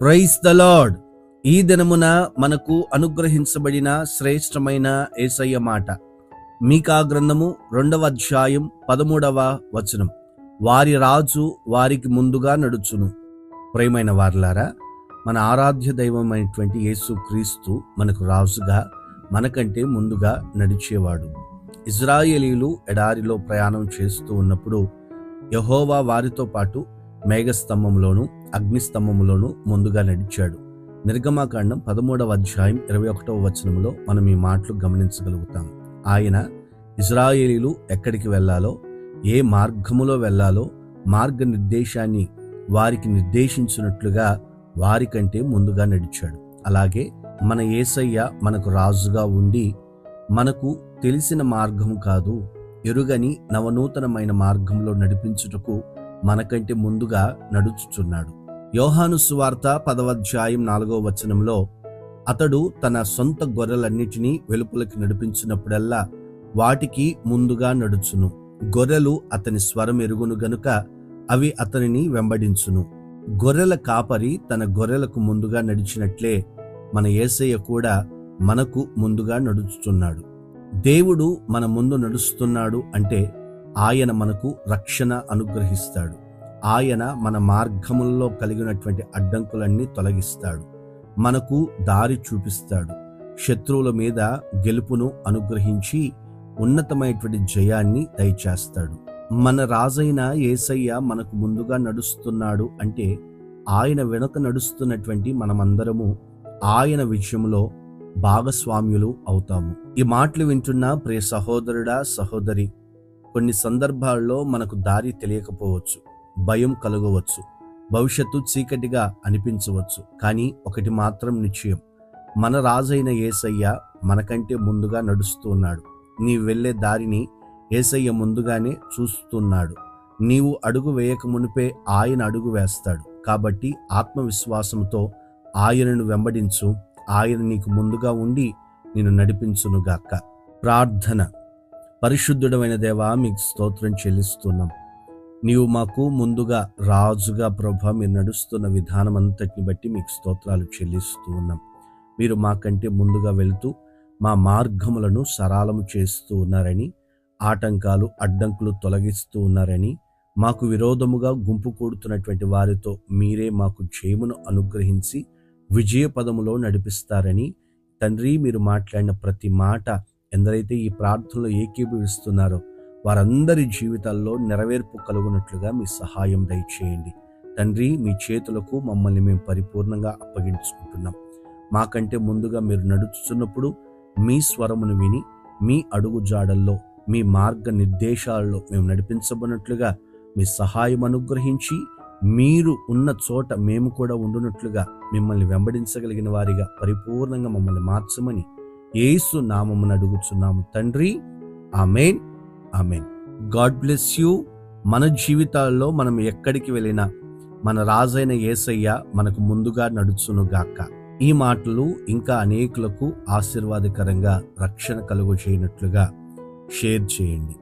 Price the lord ఈ దినమున మనకు అనుగ్రహించబడిన శ్రేష్టమైన ఏసయ్య మాట. మీకా గ్రంథము రెండవ అధ్యాయం పదమూడవ వచనం. వారి రాజు వారికి ముందుగా నడుచును. ప్రేమైన వారులారా మన ఆరాధ్య దైవమైనటువంటి యేసు క్రీస్తు మనకు రాజుగా మనకంటే ముందుగా నడిచేవాడు. ఇజ్రాయేలీలు ఎడారిలో ప్రయాణం చేస్తూ ఉన్నప్పుడు యహోవా వారితో పాటు మేఘస్తంభంలోనూ అగ్నిస్తంభములోను ముందుగా నడిచాడు. నిర్గమాకాండం పదమూడవ అధ్యాయం ఇరవై ఒకటవ వచనంలో మనం ఈ మాటలు గమనించగలుగుతాం. ఆయన ఇజ్రాయేలీలు ఎక్కడికి వెళ్ళాలో ఏ మార్గములో వెళ్ళాలో మార్గ నిర్దేశాన్ని వారికి నిర్దేశించినట్లుగా వారికంటే ముందుగా నడిచాడు. అలాగే మన ఏసయ్య మనకు రాజుగా ఉండి మనకు తెలిసిన మార్గం కాదు. ఎరుగని నవనూతనమైన మార్గంలో నడిపించుటకు మనకంటే ముందుగా నడుచుచున్నాడు. యోహాను సువార్త పదవధ్యాయం నాలుగవ వచనంలో అతడు తన సొంత గొర్రెలన్నిటినీ వెలుపలకి నడిపించినప్పుడల్లా వాటికి ముందుగా నడుచును. గొర్రెలు అతని స్వరం ఎరుగును గనుక అవి అతనిని వెంబడించును. గొర్రెల కాపరి తన గొర్రెలకు ముందుగా నడిచినట్లే మన యేసయ్య కూడా మనకు ముందుగా నడుచుతున్నాడు. దేవుడు మన ముందు నడుస్తున్నాడు అంటే ఆయన మనకు రక్షణ అనుగ్రహిస్తాడు. ఆయన మన మార్గముల్లో కలిగినటువంటి అడ్డంకులన్నీ తొలగిస్తాడు. మనకు దారి చూపిస్తాడు. శత్రువుల మీద గెలుపును అనుగ్రహించి ఉన్నతమైనటువంటి జయాన్ని దయచేస్తాడు. మన రాజైన ఏసయ్య మనకు ముందుగా నడుస్తున్నాడు అంటే ఆయన వెనుక నడుస్తున్నటువంటి మనమందరము ఆయన విషయంలో భాగస్వామ్యులు అవుతాము. ఈ మాటలు వింటున్న ప్రియ సహోదరుడా సహోదరి కొన్ని సందర్భాల్లో మనకు దారి తెలియకపోవచ్చు. భయం కలగవచ్చు. భవిష్యత్తు చీకటిగా అనిపించవచ్చు. కానీ ఒకటి మాత్రం నిశ్చయం. మన రాజైన ఏసయ్య మనకంటే ముందుగా నడుస్తున్నాడు నీ నీవు వెళ్ళే దారిని ఏసయ్య ముందుగానే చూస్తున్నాడు. నీవు అడుగు వేయక మునిపే ఆయన అడుగు వేస్తాడు. కాబట్టి ఆత్మవిశ్వాసంతో ఆయనను వెంబడించు. ఆయన నీకు ముందుగా ఉండి నేను నడిపించునుగాక. ప్రార్థన. పరిశుద్ధుడమైన దేవా మీకు స్తోత్రం చెల్లిస్తున్నాం. నీవు మాకు ముందుగా రాజుగా ప్రభ మీరు నడుస్తున్న విధానం అంతటిని బట్టి మీకు స్తోత్రాలు చెల్లిస్తూ ఉన్నాం. మీరు మాకంటే ముందుగా వెళుతూ మా మార్గములను సరాలము చేస్తూ ఉన్నారని ఆటంకాలు అడ్డంకులు తొలగిస్తూ ఉన్నారని మాకు విరోధముగా గుంపు కూడుతున్నటువంటి వారితో మీరే మాకు జయమును అనుగ్రహించి విజయ పదములో నడిపిస్తారని తండ్రి మీరు మాట్లాడిన ప్రతి మాట ఎందరైతే ఈ ప్రార్థనలో ఏకీభవిస్తున్నారో వారందరి జీవితాల్లో నెరవేర్పు కలుగునట్లుగా మీ సహాయం దయచేయండి. తండ్రి మీ చేతులకు మమ్మల్ని మేము పరిపూర్ణంగా అప్పగించుకుంటున్నాం. మాకంటే ముందుగా మీరు నడుచుతున్నప్పుడు మీ స్వరమును విని మీ అడుగు జాడల్లో మీ మార్గ నిర్దేశాలలో మేము నడిపించబడినట్లుగా మీ సహాయం అనుగ్రహించి మీరు ఉన్న చోట మేము కూడా ఉండునట్లుగా మిమ్మల్ని వెంబడించగలిగిన వారిగా పరిపూర్ణంగా మమ్మల్ని మార్చమని ఏసు నామమును అడుగుచున్నాము. తండ్రి amen. Amen. God bless you. మన జీవితాల్లో మనం ఎక్కడికి వెళ్ళినా మన రాజైన యేసయ్య మనకు ముందుగా నడుచునుగాక ఈ మాటలు ఇంకా అనేకులకు ఆశీర్వాదకరంగా రక్షణ కలుగు చేయనట్లుగా షేర్ చేయండి.